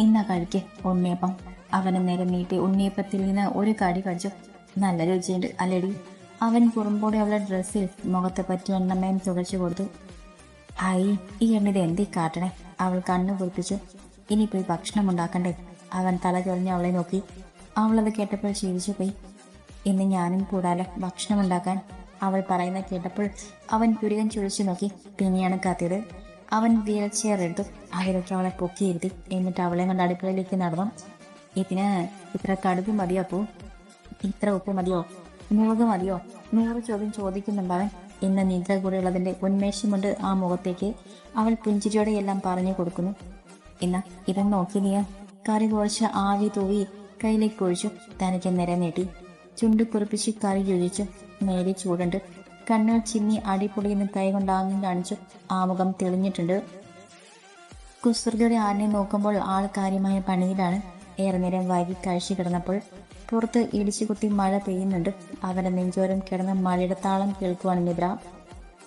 ഇന്ന കഴിക്ക് ഉണ്ണിയപ്പം അവന് നേരെ നീട്ടി ഉണ്ണിയപ്പത്തിൽ നിന്ന് ഒരു കടി കഴിച്ചു നല്ല രുചിയുണ്ട് അല്ലടി. അവൻ പുറമ്പോടെ അവളുടെ ഡ്രസ്സിൽ മുഖത്തെ പറ്റി എണ്ണമയം തുടച്ചു കൊടുത്തു. ഹായ് ഈ എണ്ണിത് എന്തീ കാട്ടണേ? അവൾ കണ്ണു കുറിപ്പിച്ചു ഇനി പോയി ഭക്ഷണം ഉണ്ടാക്കണ്ടേ? അവൻ തല ചൊറിഞ്ഞ് അവളെ നോക്കി. അവളത് കേട്ടപ്പോൾ ചിരിച്ചു പോയി. ഇന്ന് ഞാനും കൂടാലെ ഭക്ഷണം ഉണ്ടാക്കാൻ? അവൾ പറയുന്ന കേട്ടപ്പോൾ അവൻ പുരികൻ ചുഴിച്ചു നോക്കി. പിന്നെയാണ് കത്തിയത്. അവൻ വീൽ ചെയർ എടുത്തു. അതിലൊക്കെ അവളെ പൊക്കിയിരുത്തി എന്നിട്ട് അവളെ കൊണ്ട് അടുക്കളയിലേക്ക് നടന്നു. ഇതിന് ഇത്ര കടുപ്പ് മതിയോ അപ്പോ? ഇത്ര ഉപ്പ് മതിയോ? മുഖം മതിയോ? നൂറ് ചോദ്യം ചോദിക്കുന്നുണ്ടാവൻ ഇന്ന് നിദ്ര കൂടെയുള്ളതിന്റെ കൊണ്ട് ആ മുഖത്തേക്ക് അവൾ പുഞ്ചിരിയോടെ എല്ലാം പറഞ്ഞു കൊടുക്കുന്നു. ഇന്ന് ഇത് നോക്കി നീ കറി കുഴച്ച് ആവി തൂവി കയ്യിലേക്ക് ഒഴിച്ചു തനിക്ക് നിര നീട്ടി. ചുണ്ട് കുറിപ്പിച്ച് കറി ഒഴിച്ചു നേരെ ചൂടുണ്ട്. കണ്ണുകൾ ചിന്നി അടിപൊളിയെന്ന് കൈ കൊണ്ടാങ്ങി കാണിച്ചു. ആ മുഖം തെളിഞ്ഞിട്ടുണ്ട്. കുസൃതിയുടെ ആടിനെ നോക്കുമ്പോൾ ആൾ കാര്യമായ പണിയിലാണ്. ഏറെ നേരം വൈകി കഴിച്ചു കിടന്നപ്പോൾ പുറത്ത് ഇടിച്ചു കുത്തി മഴ പെയ്യുന്നുണ്ട്. അവന്റെ നെഞ്ചോരം കിടന്ന മഴയുടെ താളം കേൾക്കുവാണ് നിദ്ര.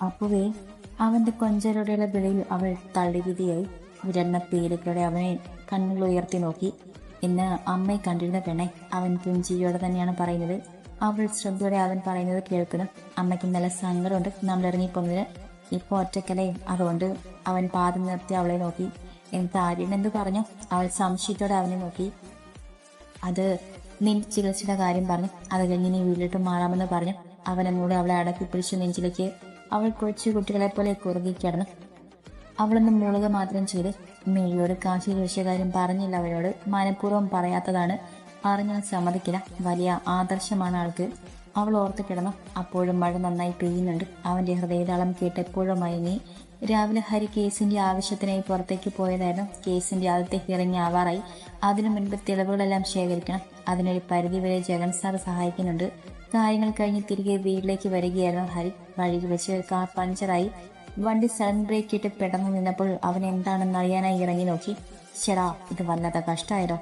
അപ്പുവേ അവന്റെ കൊഞ്ചലോടെയുള്ള വിളിയിൽ അവൾ തള്ളിവിധിയായി വിരന്ന പേരുകളോടെ അവനെ കണ്ണുകൾ ഉയർത്തി നോക്കി. ഇന്ന് അമ്മയെ കണ്ടിരുന്ന പെണ്ണെ അവൻ പുഞ്ചിരിയോടെ തന്നെയാണ് പറയുന്നത്. അവൾ ശ്രദ്ധയോടെ അവൻ പറയുന്നത് കേൾക്കുന്നു. അമ്മയ്ക്ക് നല്ല സങ്കടമുണ്ട്. നമ്മൾ ഇറങ്ങിപ്പോന്നതിന് ഇപ്പോൾ ഒറ്റക്കലേ അതുകൊണ്ട് അവൻ പാദം നിർത്തി അവളെ നോക്കി. എന്നിട്ട് ആര്യൻ എന്ത് പറഞ്ഞു. അവൾ സംശയത്തോടെ അവനെ നോക്കി. അത് നിന്റെ ചികിത്സയുടെ കാര്യം പറഞ്ഞു. അത് കഴിഞ്ഞ് നീ വീട്ടിലിട്ട് മാറാമെന്ന് പറഞ്ഞു. അവൻ എന്നോട് അവളെ അടക്കി പിടിച്ച് നെഞ്ചിലേക്ക് അവൾ കുറച്ച് കുട്ടികളെ പോലെ കുറുകി കിടന്നു. അവളൊന്ന് മുളുക മാത്രം ചെയ്ത് മെയ്യോട് കാശി ചോദിച്ച കാര്യം പറഞ്ഞില്ല അവരോട്. മനഃപൂർവം പറയാത്തതാണ് അറിഞ്ഞാൽ സമ്മതിക്കില്ല. വലിയ ആദർശമാണ് ആൾക്ക് അവൾ ഓർത്ത് കിടന്നു. അപ്പോഴും മഴ നന്നായി പെയ്യുന്നുണ്ട്. അവന്റെ ഹൃദയതാളം കേട്ട് എപ്പോഴും മയങ്ങി രാവിലെ ഹരി കേസിന്റെ ആവശ്യത്തിനായി പുറത്തേക്ക് പോയതായിരുന്നു. കേസിന്റെ ആദ്യത്തെ ഹിയറിംഗ് ആവാറായി. അതിനു മുൻപ് തെളിവുകളെല്ലാം ശേഖരിക്കണം. അതിനൊരു പരിധിവരെ ജഗൻ സാർ സഹായിക്കുന്നുണ്ട്. കാര്യങ്ങൾ കഴിഞ്ഞ് തിരികെ വീട്ടിലേക്ക് വരികയായിരുന്നു ഹരി. വഴിയിൽ വെച്ച് കാർ പഞ്ചറായി. വണ്ടി സഡൻ ബ്രേക്ക് ഇട്ട് പെടന്നു നിന്നപ്പോൾ അവൻ എന്താണെന്ന് അറിയാനായി ഇറങ്ങി നോക്കി. ശരാ ഇത് വല്ലാത്ത കഷ്ടമായിരോ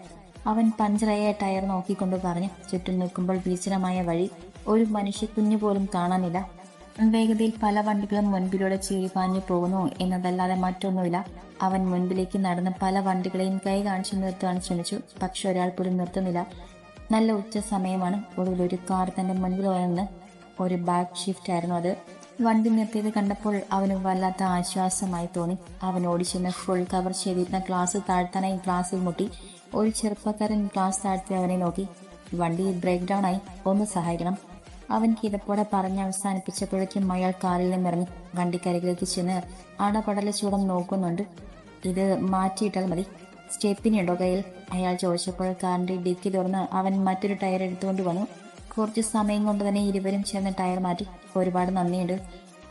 അവൻ പഞ്ചറായ ടയർ നോക്കിക്കൊണ്ട് പറഞ്ഞു. ചുറ്റും നിൽക്കുമ്പോൾ വിചിരമായ വഴി. ഒരു മനുഷ്യ കുഞ്ഞു പോലും കാണാനില്ല. വേഗതയിൽ പല വണ്ടികളും മുൻപിലൂടെ ചീറിപ്പാഞ്ഞു പോകുന്നു എന്നതല്ലാതെ മറ്റൊന്നുമില്ല. അവൻ മുൻപിലേക്ക് നടന്ന് പല വണ്ടികളെയും കൈ കാണിച്ചു നിർത്താൻ ശ്രമിച്ചു. പക്ഷെ ഒരാൾ പോലും നിർത്തുന്നില്ല. നല്ല ഉച്ച സമയമാണ്. ഒടുവിൽ ഒരു കാർ തന്റെ മുൻപിൽ വന്ന് ഒരു ബാക്ക് ഷിഫ്റ്റ് ആയിരുന്നു അത്. വണ്ടി നിർത്തിയത് കണ്ടപ്പോൾ അവന് വല്ലാത്ത ആശ്വാസമായി തോന്നി. അവൻ ഓടിച്ചെന്ന് ഫുൾ കവർ ചെയ്തിരുന്ന ഗ്ലാസ് താഴ്ത്താനായി ഗ്ലാസ്സിൽ മുട്ടി. ഒരു ചെറുപ്പക്കാരൻ ഗ്ലാസ് താഴ്ത്തി അവനെ നോക്കി. വണ്ടി ബ്രേക്ക് ഡൗൺ ആയി. ഒന്ന് സഹായിക്കണം. അവൻ കിതപ്പോടെ പറഞ്ഞ് അവസാനിപ്പിച്ചപ്പോഴേക്കും അയാൾ കാറിൽ നിന്നിറങ്ങി വണ്ടിക്കരകിലേക്ക് ചെന്ന് അടപടല ചൂടം നോക്കുന്നുണ്ട്. ഇത് മാറ്റിയിട്ടാൽ മതി. സ്റ്റെപ്പിനുണ്ടോ കയ്യിൽ? അയാൾ ചോദിച്ചപ്പോൾ കാറിന്റെ ഡിക്കി തുറന്ന് അവൻ മറ്റൊരു ടയർ എടുത്തുകൊണ്ട് വന്നു. കുറച്ച് സമയം കൊണ്ട് തന്നെ ഇരുവരും ചേർന്ന് ടയർ മാറ്റി. ഒരുപാട് നന്ദിയുണ്ട്.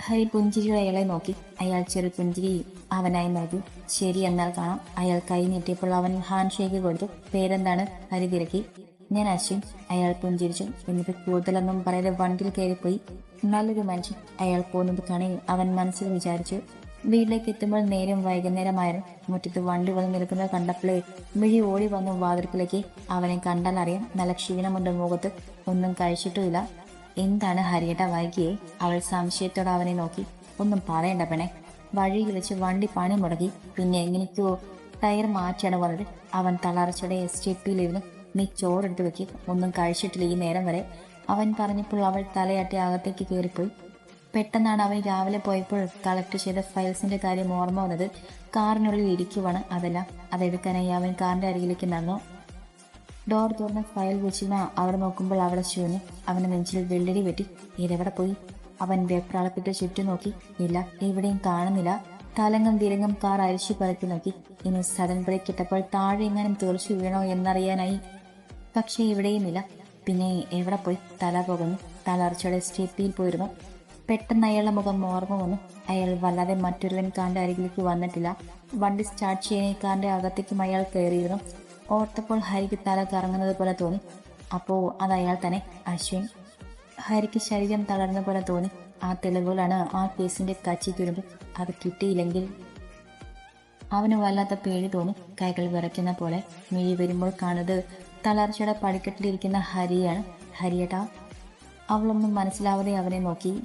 ഹരി പുഞ്ചിരിയുടെ അയാളെ നോക്കി. അയാൾ ചെറു പുഞ്ചിരി അവനായി നൽകി ശരി എന്നാൽ കാണാം. അയാൾ കൈ നീട്ടിയപ്പോൾ അവൻ ഹാൻഡ് ഷേക്ക് കൊടുത്തു. പേരെന്താണ്? ഹരി തിരക്കി. ഞാൻ അശ്വിൻ. അയാൾ പുഞ്ചിരിച്ചു. എന്നിട്ട് കൂടുതലൊന്നും പറയാതെ വണ്ടിയിൽ കയറിപ്പോയി. നല്ലൊരു മനുഷ്യൻ അയാൾ പോകുന്നത് കാണുകയും അവൻ മനസ്സിൽ വിചാരിച്ചു. വീട്ടിലേക്ക് എത്തുമ്പോൾ നേരം വൈകുന്നേരമായിരുന്നു മുറ്റത്ത് വണ്ടി വന്ന് നിൽക്കുന്നത് കണ്ടപ്പോഴേ മിഴി ഓടി വന്നു വാതിൽക്കിലേക്ക് അവനെ കണ്ടാൽ അറിയാം നല്ല ക്ഷീണമുണ്ട് മുഖത്ത്. ഒന്നും കഴിച്ചിട്ടുമില്ല. എന്താണ് ഹരിയേട്ട വൈകിയേ? അവൾ സംശയത്തോടെ അവനെ നോക്കി. ഒന്നും പറയണ്ട പെണെ വഴിയിൽ വെച്ച് വണ്ടി പണി മുടക്കി പിന്നെ എങ്ങനെയൊക്കെയോ ടയർ മാറ്റിയാണ് വന്നത് അവൻ തളർച്ചയുടെ സ്റ്റെപ്പിലിരുന്ന് നീ ചോറെടുത്ത് വെക്ക് ഒന്നും കഴിച്ചിട്ടില്ല ഈ നേരം വരെ. അവൻ പറഞ്ഞപ്പോൾ അവൾ തലയാട്ടി അകത്തേക്ക് കയറിപ്പോയി. പെട്ടെന്നാണ് അവൻ രാവിലെ പോയപ്പോൾ കളക്ട് ചെയ്ത ഫയൽസിന്റെ കാര്യം ഓർമ്മ വന്നത് കാറിനുള്ളിൽ ഇരിക്കുവാണ് അതെല്ലാം. അതെടുക്കാനായി അവൻ കാറിന്റെ അരികിലേക്ക് നടന്നു. ഡോർ തുറന്ന് ഫയൽ വെച്ചിരുന്ന അവർ നോക്കുമ്പോൾ അവിടെ ശൂന്യം. അവന്റെ നെഞ്ചിൽ വെള്ളരി വെട്ടി. ഇതെവിടെ പോയി? അവൻ വെപ്രാളപ്പെട്ട് ചുറ്റും നോക്കി. ഇല്ല എവിടെയും കാണുന്നില്ല. തലങ്ങും തിരങ്ങും കാർ അരിച്ചു പറക്കി നോക്കി. ഇനി സഡൻ ബ്രേക്ക് ഇട്ടപ്പോൾ താഴെ എങ്ങാനും തീർച്ചു വീണോ എന്നറിയാനായി. പക്ഷേ ഇവിടെയുമില്ല. പിന്നെ എവിടെ പോയി തല പോകുന്നു? തലർച്ചയുടെ സ്റ്റെപ്പിയിൽ പോയിരുന്നു. പെട്ടെന്ന് അയാളുടെ മുഖം ഓർമ്മ വന്നു. അയാൾ വല്ലാതെ മറ്റൊരുവൻ കാറിന്റെ അരികിലേക്ക് വന്നിട്ടില്ല. വണ്ടി സ്റ്റാർട്ട് ചെയ്യാൻ കാറിന്റെ അകത്തേക്കും അയാൾ കയറിയിരുന്നു. ഓർത്തപ്പോൾ ഹരിക്ക് തല കറങ്ങുന്നത് പോലെ തോന്നി. അപ്പോൾ അത് അയാൾ തന്നെ അശ്വിൻ. ഹരിക്ക് ശരീരം തളർന്ന പോലെ തോന്നി. ആ തെളിവുകളാണ് ആ കേസിന്റെ കച്ചി തുരുമ്പ്. അത് കിട്ടിയില്ലെങ്കിൽ അവന് വല്ലാത്ത പേടി തോന്നി. കൈകൾ വിറയ്ക്കുന്ന പോലെ മിഴി വരുമ്പോൾ കാണുന്നത് തളർച്ചയുടെ പടിക്കെട്ടിലിരിക്കുന്ന ഹരിയാണ് ഹരിയട്ടാ അവളൊന്നും മനസ്സിലാവാതെ അവനെ നോക്കി.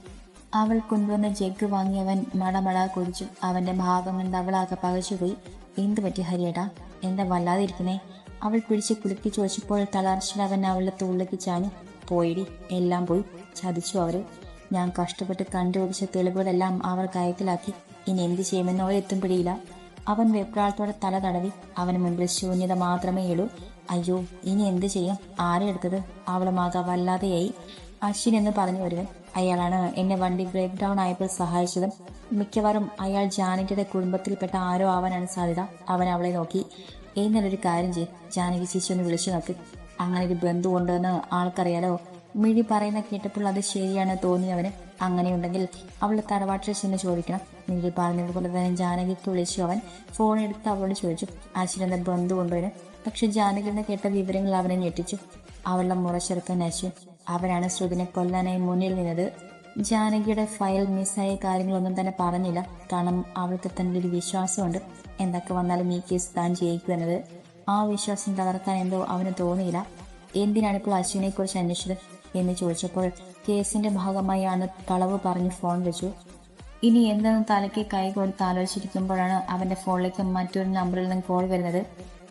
അവൾ കൊണ്ടുവന്ന ജഗ് വാങ്ങിയവൻ മടമട കുടിച്ചു അവന്റെ ഭാഗം കണ്ട് അവളാകെ പകച്ചുപോയി. എന്തു പറ്റി ഹരിയേട്ടാ? എന്താ വല്ലാതിരിക്കുന്നേ അവൾ പിടിച്ച് കുലുക്കി ചോദിച്ചപ്പോൾ തളർച്ചയിൽ അവൻ അവളുടെ തുള്ളിലേക്ക് പോയിടി എല്ലാം പോയി. ചതിച്ചു അവർ. ഞാൻ കഷ്ടപ്പെട്ട് കണ്ടുപിടിച്ച തെളിവുകളെല്ലാം അവർ കയത്തിലാക്കി. ഇനി എന്ത് ചെയ്യുമെന്ന് അവരെത്തും പിടിയില്ല അവൻ വെപ്രാളത്തോടെ തല തടവി. അവന് മുമ്പിൽ ശൂന്യത മാത്രമേ ഉള്ളൂ. അയ്യോ ഇനി എന്ത് ചെയ്യും? അവളെ മാതാ വല്ലാതെയായി അശ്വിൻ എന്ന് പറഞ്ഞു ഒരുവൻ. അയാളാണ് എന്നെ വണ്ടി ബ്രേക്ക് ഡൗൺ ആയപ്പോൾ സഹായിച്ചതും മിക്കവാറും അയാൾ ജാനകിയുടെ കുടുംബത്തിൽപ്പെട്ട ആരോ ആവാനാണ് സാധ്യത. അവൻ അവളെ നോക്കി. എന്നൊരു കാര്യം ചെയ്യും. ജാനകി ചേച്ചി ഒന്ന് വിളിച്ചു നോക്ക്. അങ്ങനെ ഒരു ബന്ധു ഉണ്ടെന്ന് ആൾക്കറിയാലോ? മിഴി പറയുന്ന കേട്ടപ്പോൾ അത് ശരിയാണ് തോന്നിയവന്. അങ്ങനെയുണ്ടെങ്കിൽ അവളുടെ തറവാട്ടിൽ ചെന്ന് ചോദിക്കണം. മിഴി പറഞ്ഞതുപോലെ തന്നെ ജാനകിക്ക് വിളിച്ചു. അവൻ ഫോൺ എടുത്ത് അവളോട് ചോദിച്ചു. അശ്വിനെന്ന ബന്ധു കൊണ്ടുവരും പക്ഷെ ജാനകി കേട്ട വിവരങ്ങൾ അവനെ ഞെട്ടിച്ചു. അവളുടെ മുറച്ചെറുക്കൻ അശ്വിൻ. അവരാണ് ശ്രുതിനെ കൊല്ലാനായി മുന്നിൽ നിന്നത്. ജാനകിയുടെ ഫയൽ മിസ്സായ കാര്യങ്ങളൊന്നും തന്നെ പറഞ്ഞില്ല. കാരണം അവൾക്ക് തന്നെ ഒരു വിശ്വാസമുണ്ട്. എന്തൊക്കെ വന്നാലും ഈ കേസ് താൻ ജയിക്കുമെന്നത് ആ വിശ്വാസം തകർക്കാൻ എന്തോ അവന് തോന്നിയില്ല. എന്തിനാണ് ഇപ്പോൾ അശ്വിനെ കുറിച്ച് അന്വേഷിച്ചത്? എന്ന് ചോദിച്ചപ്പോൾ കേസിന്റെ ഭാഗമായാണ് കളവ് പറഞ്ഞ് ഫോൺ വെച്ചു. ഇനി എന്തെന്ന് തലയ്ക്ക് കൈ കൊടുത്ത് ആലോചിച്ചിരിക്കുമ്പോഴാണ് അവന്റെ ഫോണിലേക്ക് മറ്റൊരു നമ്പറിൽ നിന്ന് കോൾ വരുന്നത്.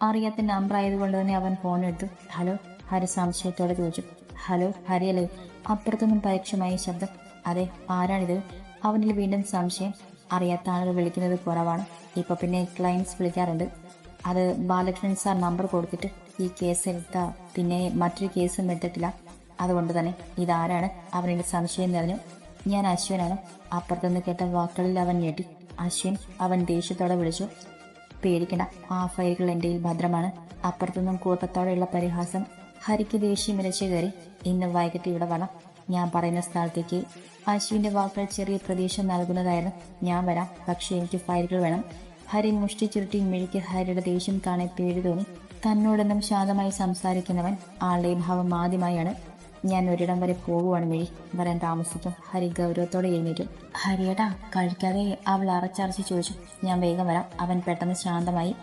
അറിയാത്ത നമ്പർ ആയതുകൊണ്ട് തന്നെ അവൻ ഫോൺ എടുത്തു. ഹലോ ഹരി സംശയത്തോടെ ചോദിച്ചു. ഹലോ ഹരിയല്ലേ അപ്പുറത്തൊന്നും പരീക്ഷമായ ശബ്ദം. അതെ ആരാണിത്? അവനിൽ വീണ്ടും സംശയം. അറിയാത്ത ആളുകൾ വിളിക്കുന്നത് കുറവാണ്. ഇപ്പൊ പിന്നെ ക്ലയൻസ് വിളിക്കാറുണ്ട്. അത് ബാലകൃഷ്ണൻ സാർ നമ്പർ കൊടുത്തിട്ട് ഈ കേസ് എടുത്ത പിന്നെ മറ്റൊരു കേസും എടുത്തിട്ടില്ല. അതുകൊണ്ട് തന്നെ ഇതാരാണ്? അവനിൽ സംശയം നിറഞ്ഞു. ഞാൻ അശ്വനാണ്. അപ്പുറത്തുനിന്ന് കേട്ട വാക്കുകളിൽ അവൻ ഞെട്ടി. അശ്വിൻ അവൻ ദേഷ്യത്തോടെ വിളിച്ചു. പേടിക്കണ്ട. ആ ഫയലുകൾ എന്റെ ഭദ്രമാണ്. അപ്പുറത്തുനിന്നും കൂട്ടത്തോടെയുള്ള പരിഹാസം. ഹരിക്ക് ദേഷ്യം ഇരച്ചു കയറി. ഇന്ന് വൈകിട്ട് ഇവിടെ വേണം ഞാൻ പറയുന്ന സ്ഥലത്തേക്ക്. അശ്വിന്റെ വാക്കുകൾ ചെറിയ പ്രതീക്ഷ നൽകുന്നതായിരുന്നു. ഞാൻ വരാം. പക്ഷേ എനിക്ക് ഫയലുകൾ വേണം. ഹരി മുഷ്ടി ചുരുട്ടി മിഴിക്ക് ഹരിയുടെ ദേഷ്യം കാണെ പേടി തോന്നി. തന്നോടൊന്നും ശാന്തമായി സംസാരിക്കുന്നവൻ ആളുടെ ഭാവം ആദ്യമായാണ്. ഞാൻ ഒരിടം വരെ പോകുവാണ് വരാൻ താമസിക്കും. ഹരി ഗൗരവത്തോടെ എഴുന്നേറ്റും. ഹരിയേട്ടാ കഴിക്കാതെ അവൾ അറച്ചറച്ച് ചോദിച്ചു. ഞാൻ വേഗം വരാം. അവൻ പെട്ടെന്ന് ശാന്തമായി.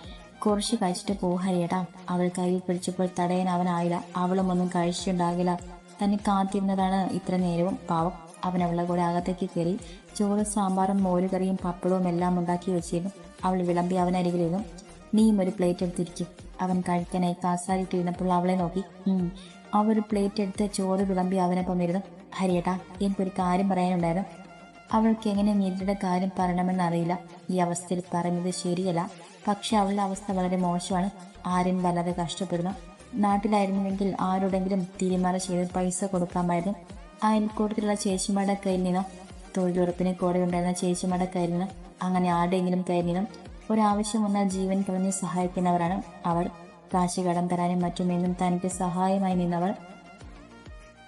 കുറച്ച് കഴിച്ചിട്ട് പോ ഹരിയേട്ടാ. അവൾ കയ്യിൽ പിടിച്ചപ്പോൾ തടയാൻ അവനായില്ല അവളും ഒന്നും കഴിച്ചിട്ടുണ്ടാകില്ല. തന്നെ കാത്തിരുന്നതാണ് ഇത്ര നേരവും. പാവം. അവൻ അവളുടെ കൂടെ അകത്തേക്ക് കയറി ചോറ് സാമ്പാറും മോരുകറിയും പപ്പടവും എല്ലാം ഉണ്ടാക്കി വെച്ചിരുന്നു. അവൾ വിളമ്പി അവനരികിലിരുന്നു നീയും ഒരു പ്ലേറ്റ് എടുത്തിരിക്കും അവൻ കഴിക്കാനായി കാസാരിട്ടിരുന്നപ്പോൾ അവളെ നോക്കി. ഉം. അവ ഒരു പ്ലേറ്റ് എടുത്ത് ചോറ് വിളമ്പി അവനൊപ്പം ഇരുന്നു ഹരിയേട്ടാ എനിക്കൊരു കാര്യം പറയാനുണ്ടായിരുന്നു. അവൾക്ക് എങ്ങനെ നീതിയുടെ കാര്യം പറയണമെന്നറിയില്ല. ഈ അവസ്ഥയിൽ പറയുന്നത് ശരിയല്ല. പക്ഷെ അവളുടെ അവസ്ഥ വളരെ മോശമാണ്. ആരും വല്ലാതെ കഷ്ടപ്പെടുന്നു. നാട്ടിലായിരുന്നുവെങ്കിൽ ആരോടെങ്കിലും തിരിമറ ചെയ്ത് പൈസ കൊടുക്കാമായിരുന്നു. അയൽക്കൂട്ടത്തിലുള്ള ചേച്ചിമാരുടെ കയ്യിൽ നിന്നോ? തൊഴിലുറപ്പിന് കൂടെ ഉണ്ടായിരുന്ന ചേച്ചിമാരുടെ കയ്യിൽ നിന്നും? അങ്ങനെ ആരുടെയെങ്കിലും കയ്യിൽ നിന്നും? ഒരാവശ്യം വന്നാൽ ജീവൻ കളഞ്ഞ് സഹായിക്കുന്നവരാണ് അവർ കാശ് കടം തരാനും മറ്റുമെന്നും തനിക്ക് സഹായമായി നിന്നവൾ.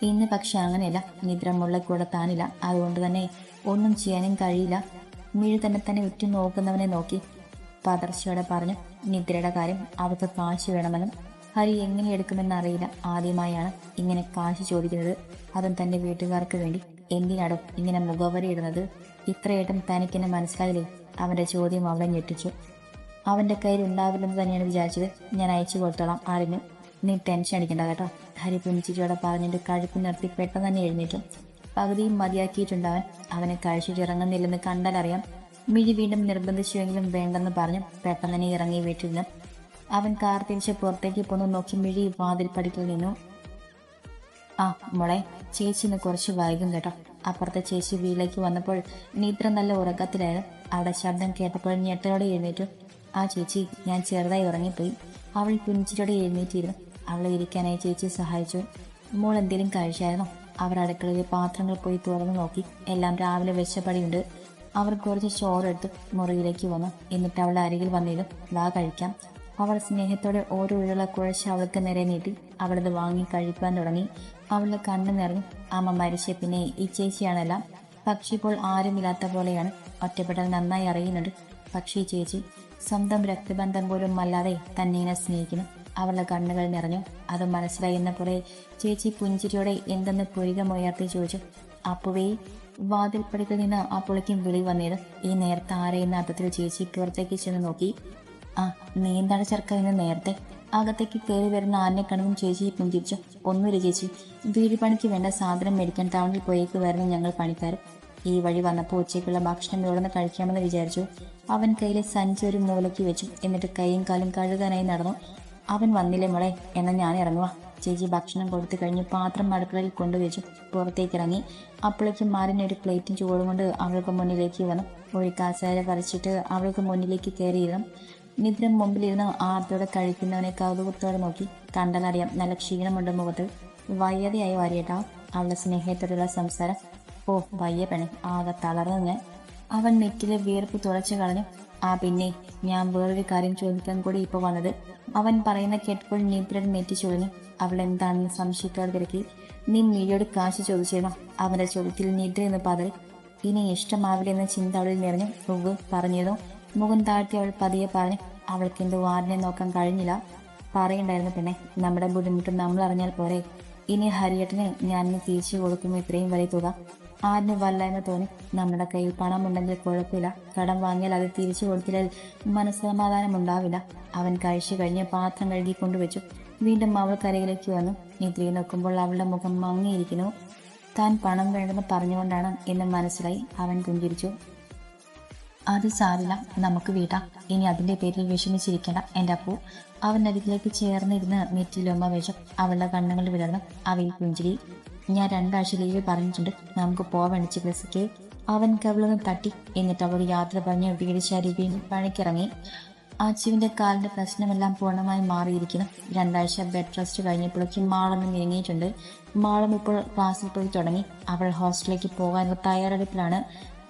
ഇന്ന് പക്ഷെ അങ്ങനെയല്ല. നിദ്രമുള്ള കൂടെ താനില്ല. അതുകൊണ്ട് തന്നെ ഒന്നും ചെയ്യാനും കഴിയില്ല. മിഴു തന്നെ തന്നെ ഉറ്റു നോക്കുന്നവനെ നോക്കി. പതർച്ചയോടെ പറഞ്ഞു നിദ്രയുടെ കാര്യം അവർക്ക് കാശ് വേണമെന്നും ഹരി എങ്ങനെ എടുക്കുമെന്ന് അറിയില്ല. ആദ്യമായാണ് ഇങ്ങനെ കാശ് ചോദിക്കുന്നത്. അതും തന്റെ വീട്ടുകാർക്ക് വേണ്ടി. എന്തിനാണ് ഇങ്ങനെ മുഖവരി ഇടുന്നത്? ഇത്രയായിട്ടും തനിക്കെന്നെ മനസ്സിലായില്ലേ? അവന്റെ ചോദ്യം അവളെ ഞെട്ടിച്ചു. അവന്റെ കയ്യിൽ ഉണ്ടാവില്ലെന്ന് തന്നെയാണ് വിചാരിച്ചത്. ഞാൻ അയച്ചു കൊടുത്തോളാം ആരിന് നീ ടെൻഷൻ അടിക്കണ്ട കേട്ടോ. ഹരി പുഞ്ചിരിയോടെ പറഞ്ഞിട്ട് കഴുപ്പ് നിർത്തി പെട്ടെന്ന് തന്നെ എഴുന്നേറ്റു. പകുതിയും മതിയാക്കിയിട്ടുണ്ടവൻ. അവനെ കഴിച്ചിട്ട് ഇറങ്ങുന്നില്ലെന്ന് കണ്ടാലറിയാം മിഴി വീണ്ടും നിർബന്ധിച്ചുവെങ്കിലും വേണ്ടെന്ന് പറഞ്ഞു പെട്ടെന്ന് തന്നെ ഇറങ്ങി വീട്ടിൽ നിന്ന് അവൻ കാർ തിരിച്ച് പുറത്തേക്ക് പോന്നു. നോക്കി മിഴി വാതിൽ പടിക്കൽ നിന്നു. ആ മോളെ ചേച്ചി ഇന്ന് കുറച്ച് വൈകും കേട്ടോ. അപ്പുറത്തെ ചേച്ചി വീട്ടിലേക്ക് വന്നപ്പോൾ നീത്ര നല്ല ഉറക്കത്തിലായിരുന്നു. അവിടെ ശബ്ദം കേട്ടപ്പോൾ ഞെട്ടലോടെ എഴുന്നേറ്റു. ആ ചേച്ചി ഞാൻ ചെറുതായി ഉറങ്ങിപ്പോയി. അവൾ പുഞ്ചിരിയോടെ എഴുന്നേറ്റിരുന്നു. അവളെ ഇരിക്കാനായി ചേച്ചി സഹായിച്ചു. മോൾ എന്തെങ്കിലും കഴിച്ചായിരുന്നോ? അവർ അടുക്കളയിൽ പാത്രങ്ങൾ പോയി തുറന്നു നോക്കി. എല്ലാം രാവിലെ വെച്ചപടിയുണ്ട്. അവർ കുറച്ച് ചോറെടുത്ത് മുറിയിലേക്ക് വന്നു. എന്നിട്ട് അവളുടെ അരികിൽ വന്നിരുന്നു. വാ കഴിക്കാം. അവൾ സ്നേഹത്തോടെ ഓരോ ഉരുള കുഴച്ച് അവൾക്ക് നേരെ നീട്ടി. അവളത് വാങ്ങി കഴിക്കാൻ തുടങ്ങി. അവളുടെ കണ്ണു നിറഞ്ഞു. അമ്മ മരിച്ച പിന്നെ ഈ ചേച്ചിയാണെല്ലാം. പക്ഷി ഇപ്പോൾ ആരുമില്ലാത്ത പോലെയാണ്. ഒറ്റപ്പെടൽ നന്നായി അറിയുന്നുണ്ട്. പക്ഷി ചേച്ചി സ്വന്തം രക്തബന്ധം പോലും അല്ലാതെ തന്നെ സ്നേഹിക്കുന്നു. അവളുടെ കണ്ണുകൾ നിറഞ്ഞു. അത് മനസ്സിലായെന്ന പോലെ ചേച്ചി പുഞ്ചിരിയോടെ എന്തെന്ന് പുരികമുയർത്തി ചോദിച്ചു. അപ്പുവേ വാതിൽപ്പടിക്കൽ നിന്ന് ആ പുളിക്കും വിളി വന്നത് ഈ നേരത്തെ ആരെയെന്ന അർത്ഥത്തിൽ ചേച്ചി പുറത്തേക്ക് ചെന്ന് നോക്കി. ആ നീന്താണ് ചെറുക്ക ഇന്ന് നേരത്തെ. അകത്തേക്ക് കയറി വരുന്ന ആനെ കണവും ചേച്ചി പുഞ്ചിരിച്ചു. ഒന്നുമില്ല ചേച്ചി. വീട് പണിക്ക് വേണ്ട സാധനം മേടിക്കാൻ ടൗണിൽ പോയേക്ക് വരുന്ന ഞങ്ങൾ പണിക്കാർ ഈ വഴി വന്നപ്പോൾ ഉച്ചയ്ക്കുള്ള ഭക്ഷണം ഇവിടെ കഴിക്കാമെന്ന് വിചാരിച്ചു. അവൻ കയ്യിലെ സഞ്ചി ഒരു മൂലയ്ക്ക് വെച്ചു. എന്നിട്ട് കൈയും കാലും കഴുകാനായി നടന്നു. അവൻ വന്നില്ലേ മോളെ? എന്നാൽ ഞാൻ ഇറങ്ങുക ചേച്ചി ഭക്ഷണം കൊടുത്തു കഴിഞ്ഞ് പാത്രം അടുക്കളയിൽ കൊണ്ടുവച്ചു. പുറത്തേക്ക് ഇറങ്ങി. അപ്പോഴേക്കും മാറിന് ഒരു പ്ലേറ്റും ചൂടും കൊണ്ട് അവൾക്ക് മുന്നിലേക്ക് വന്നു. ഒരു കാസാര പറിച്ചിട്ട് അവൾക്ക് മുന്നിലേക്ക് കയറിയിരുന്നു. നിദ്ര മുമ്പിലിരുന്ന് ആർത്തോടെ കഴിക്കുന്നവനെ കൗതുകത്തോടെ നോക്കി. കണ്ടാലറിയാം നല്ല ക്ഷീണമുണ്ട് മുഖത്ത്. വയ്യതയായി വാരിയേട്ടാ അവളുടെ സ്നേഹത്തോടുള്ള സംസാരം. ഓ വയ്യ പെണ്ണെ. ആകെ തളർന്നു അവൻ നെറ്റിലെ വിയർപ്പ് തുളച്ചു കളഞ്ഞു. ആ പിന്നെ ഞാൻ വേറൊരു കാര്യം ചോദിക്കാൻ കൂടി ഇപ്പോൾ വന്നത്. അവൻ പറയുന്ന കേട്ടപ്പോൾ നിദ്രൻ നെറ്റി ചൊളിഞ്ഞു. അവൾ എന്താണെന്ന് സംശയിക്കാതെ തിരക്കി. നീ മിഴിയോട് കാശ് ചോദിച്ചിരുന്നു? അവന്റെ ചോദ്യത്തിൽ നിദ്ര എന്ന് പതറി ഇനി ഇഷ്ടമാവില്ല എന്ന ചിന്ത അവളിൽ നിറഞ്ഞു. ഉവ് പറഞ്ഞിരുന്നു. മുഖം താഴ്ത്തി അവൾ പതിയെ പറഞ്ഞു. അവൾക്ക് എന്തോ ആരിനെ നോക്കാൻ കഴിഞ്ഞില്ല. പറയണ്ടായിരുന്നു പിന്നെ നമ്മുടെ ബുദ്ധിമുട്ട് നമ്മൾ അറിഞ്ഞാൽ പോരെ. ഇനി ഹരിയേട്ടന് ഞാൻ തിരിച്ചു കൊടുക്കും ഇത്രയും വലിയ തുക. ആരിന് വല്ലായ്മ തോന്നി. നമ്മുടെ കയ്യിൽ പണമുണ്ടെങ്കിൽ കുഴപ്പമില്ല. കടം വാങ്ങിയാൽ അത് തിരിച്ചു കൊടുത്തില്ല. മനസ്സമാധാനം ഉണ്ടാവില്ല. അവൻ കഴിച്ചു കഴിഞ്ഞ് പാത്രം കഴുകി കൊണ്ടുവച്ചു. വീണ്ടും അവൾ കരയിലേക്ക് വന്നു. നിദ്രയെ നോക്കുമ്പോൾ അവളുടെ മുഖം മങ്ങിയിരിക്കുന്നു. താൻ പണം വേണ്ടെന്ന് പറഞ്ഞുകൊണ്ടാണ് എന്ന് മനസ്സിലായി. അവൻ പുഞ്ചിരിച്ചു. അത് സാരില്ല. നമുക്ക് വീട്ടാം. ഇനി അതിന്റെ പേരിൽ വിഷമിച്ചിരിക്കേണ്ട എന്റെ അപ്പു. അവൻ അരികിലേക്ക് ചേർന്നിരുന്ന് നെറ്റിലൊമ്മ വെച്ചു. അവളുടെ കണ്ണുകൾ വിടർന്നു. അവയിൽ പുഞ്ചിരി. ഞാൻ രണ്ടാഴ്ച ലീവ് പറഞ്ഞിട്ടുണ്ട്. നമുക്ക് പോവേണ്ട ചികിത്സയ്ക്ക് അവൻ കവിളൊന്ന് തട്ടി. എന്നിട്ട് അവൾ യാത്ര പറഞ്ഞ് വീട് ചാരി വീണ്ടും പണിക്കിറങ്ങി. അച്ചുവിന്റെ കാലിന്റെ പ്രശ്നമെല്ലാം പൂർണമായി മാറിയിരിക്കുന്നു. രണ്ടാഴ്ച ബെഡ് റെസ്റ്റ് കഴിഞ്ഞപ്പോഴേക്കും മാളൊന്ന് നീങ്ങിയിട്ടുണ്ട് മാളം ഇപ്പോൾ ക്ലാസ്സിൽ പോയി തുടങ്ങി. അവൾ ഹോസ്റ്റലിലേക്ക് പോകാനുള്ള തയ്യാറെടുപ്പിലാണ്.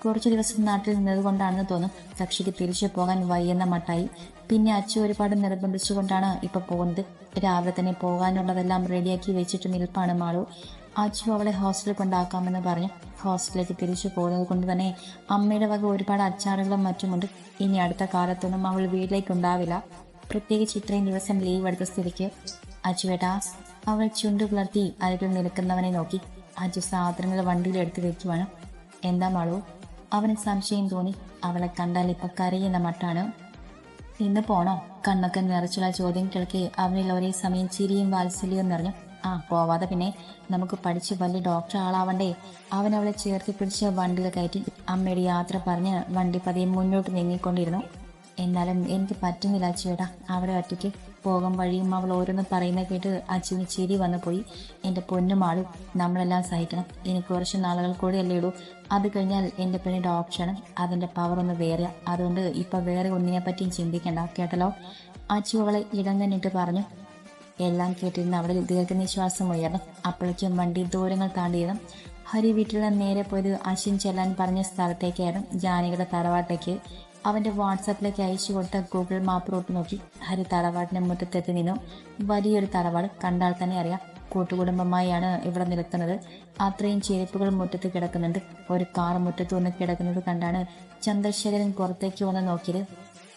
കുറച്ചു ദിവസം നാട്ടിൽ നിന്നതുകൊണ്ടാണെന്ന് തോന്നും കക്ഷിക്ക് തിരിച്ചു പോകാൻ വയ്യെന്ന മട്ടായി. പിന്നെ അച്ചു ഒരുപാട് നിർബന്ധിച്ചുകൊണ്ടാണ് ഇപ്പൊ പോകുന്നത്. രാവിലെ തന്നെ പോകാനുള്ളതെല്ലാം റെഡിയാക്കി വെച്ചിട്ട് നിൽപ്പാണ് മാളു. അച്ചു അവളെ ഹോസ്റ്റലിൽ കൊണ്ടാക്കാമെന്ന് പറഞ്ഞ്. ഹോസ്റ്റലിലേക്ക് തിരിച്ചു പോകുന്നത് കൊണ്ട് തന്നെ അമ്മയുടെ വക ഒരുപാട് അച്ചാറുകളും മറ്റുമുണ്ട്. ഇനി അടുത്ത കാലത്തൊന്നും അവൾ വീട്ടിലേക്ക് ഉണ്ടാവില്ല. പ്രത്യേകിച്ച് ഇത്രയും ദിവസം ലീവ് എടുത്ത സ്ഥിതിക്ക് അച്ചുവേട്ടാ അവൾ ചുണ്ടു പുലർത്തി അരികിൽ നിൽക്കുന്നവനെ നോക്കി. അച്ചു സാധനങ്ങൾ വണ്ടിയിൽ എടുത്തു വെക്കുവാണ്. എന്താ മാളു? അവന് സംശയം തോന്നി. അവളെ കണ്ടാൽ ഇപ്പൊ കരയുന്ന മട്ടാണ്. ഇന്ന് പോണോ? കണ്ണൊക്കെ നിറച്ചുള്ള ചോദ്യം കേൾക്കെ അവനിൽ ഒരേ സമയം ചിരിയും വാത്സല്യവും നിറഞ്ഞു. ആ പോവാതെ പിന്നെ നമുക്ക് പഠിച്ച് വലിയ ഡോക്ടർ ആളാവണ്ടേ? അവൻ അവളെ ചേർത്തി പിടിച്ച് വണ്ടിയിൽ കയറ്റി അമ്മയുടെ യാത്ര പറഞ്ഞ് വണ്ടി പതിയെ മുന്നോട്ട് നീങ്ങിക്കൊണ്ടിരുന്നു. എന്നാലും എനിക്ക് പറ്റുന്നില്ല അച്ചുവേട്ടാ അവിടെ ഒറ്റയ്ക്ക് പോകും വഴിയും അവൾ ഓരോന്ന് പറയുന്ന കേട്ട് അച്ഛന് ചിരി വന്നു പോയി. എന്റെ പൊന്നുമാളും നമ്മളെല്ലാം സഹിക്കണം. ഇനി കുറച്ച് നാളുകൾ കൂടിയല്ലേ ഉള്ളൂ. അത് കഴിഞ്ഞാൽ എന്റെ പെണ്ണി ഡോക്ടറാണ് അതിന്റെ പവർ ഒന്ന് വേറെ. അതുകൊണ്ട് ഇപ്പം വേറെ ഒന്നിനെ പറ്റിയും ചിന്തിക്കണ്ട. കേട്ടല്ലോ? അച്ചു അവളെ ഇടം പറഞ്ഞു. എല്ലാം കേട്ടിരുന്ന അവിടെ ദീർഘനിശ്വാസം ഉയർന്നു. അപ്പോഴേക്കും വണ്ടി ദൂരങ്ങൾ താണ്ടിയതും ഹരി വീട്ടിൽ നിന്ന് നേരെ പോയത് അശ്വിൻ ചെല്ലാൻ പറഞ്ഞ സ്ഥലത്തേക്കായിരുന്നു. ജാനകിയുടെ തറവാട്ടേക്ക് അവന്റെ വാട്സാപ്പിലേക്ക് അയച്ചു കൊടുത്ത ഗൂഗിൾ മാപ്പ് റൂട്ട് നോക്കി. ഹരി തറവാടിന്റെ മുറ്റത്തെത്തി നിന്നു. വലിയൊരു തറവാട് കണ്ടാൽ തന്നെ അറിയാം. കൂട്ടുകുടുംബമായാണ് ഇവിടെ നിൽക്കുന്നത്. അത്രയും ചെരുപ്പുകൾ മുറ്റത്ത് കിടക്കുന്നുണ്ട്. ഒരു കാർ മുറ്റത്ത് വന്ന് കിടക്കുന്നത് കണ്ടാണ് ചന്ദ്രശേഖരൻ പുറത്തേക്ക് വന്ന് നോക്കിയത്.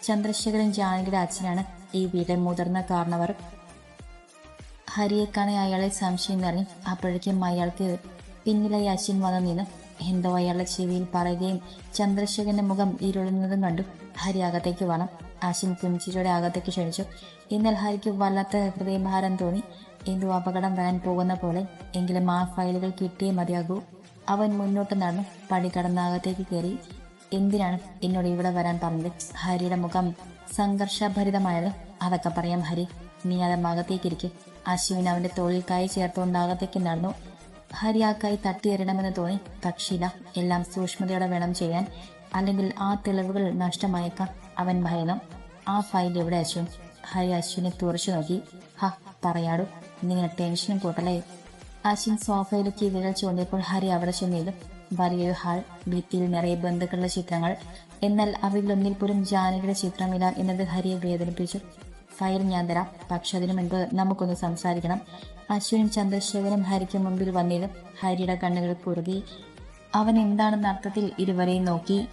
ചന്ദ്രശേഖരൻ ജാനകിയുടെ അച്ഛനാണ്. ഈ വീട്ടിലെ മുതിർന്ന കാരണവർ ഹരിയെ കാണാൻ അയാളെ സംശയം നിറഞ്ഞു അപ്പോഴേക്കും അയാൾക്ക് പിന്നിലായി അശ്വിൻ വന്നു നിന്ന് എന്തോ അയാളുടെ ചെവിയിൽ പറയുകയും ചന്ദ്രശേഖരന്റെ മുഖം ഇരുളുന്നതും കണ്ടു. ഹരി അകത്തേക്ക് വണം അശ്വിൻ പുഞ്ചിരിയുടെ അകത്തേക്ക് ക്ഷണിച്ചു. എന്നാൽ ഹരിക്ക് വല്ലാത്ത ഹൃദയഭാരം തോന്നി. എന്തോ അപകടം വരാൻ പോകുന്ന പോലെ. എങ്കിലും ആ ഫയലുകൾ കിട്ടിയേ മതിയാകൂ. അവൻ മുന്നോട്ട് നടന്നു. പടി കടന്ന് അകത്തേക്ക് കയറി. എന്തിനാണ് എന്നോട് ഇവിടെ വരാൻ പറഞ്ഞത്? ഹരിയുടെ മുഖം സംഘർഷഭരിതമായത്. അതൊക്കെ പറയാം ഹരി. നീ അത് അകത്തേക്കിരിക്കും അശ്വിൻ അവന്റെ കൈ ചേർത്തുകൊണ്ട് അകത്തേക്ക് നടന്നു. ഹരി ആ കൈ തട്ടിയെറിയണമെന്ന് തോന്നി. പക്ഷിയില്ല എല്ലാം സൂക്ഷ്മതയോടെ വേണം ചെയ്യാൻ. അല്ലെങ്കിൽ ആ തെളിവുകൾ നഷ്ടമായേക്കാം അവൻ ഭയന്നു. ആ ഫയൽ എവിടെ അശ്വിൻ? ഹരി അശ്വിനെ തുറച്ചു നോക്കി. ഹ പറയാടു നിങ്ങൾ ടെൻഷനും കൂട്ടലേ അശ്വിൻ സോഫയിലേക്ക് വിരൽ ചൂണ്ടിയപ്പോൾ ഹരി അവിടെ ചെന്നിരുന്നു. വലിയൊരു ഹാൾ ഭിത്തിയിൽ നിറയെ ബന്ധുക്കളുടെ ചിത്രങ്ങൾ. എന്നാൽ അവയിലൊന്നിൽ പോലും ജാനകിയുടെ ചിത്രമില്ല എന്നത് ഹരിയെ വേദനിപ്പിച്ചു. ഫയൽ ഞാൻ തരാം. പക്ഷെ അതിനു മുൻപ് നമുക്കൊന്ന് സംസാരിക്കണം. അശ്വിനും ചന്ദ്രശേഖരനും ഹരിക്ക് മുമ്പിൽ വന്നിരുന്നു. ഹരിയുടെ കണ്ണുകൾ കുറുകി. അവൻ എന്താണെന്ന അർത്ഥത്തിൽ ഇരുവരെയും നോക്കി.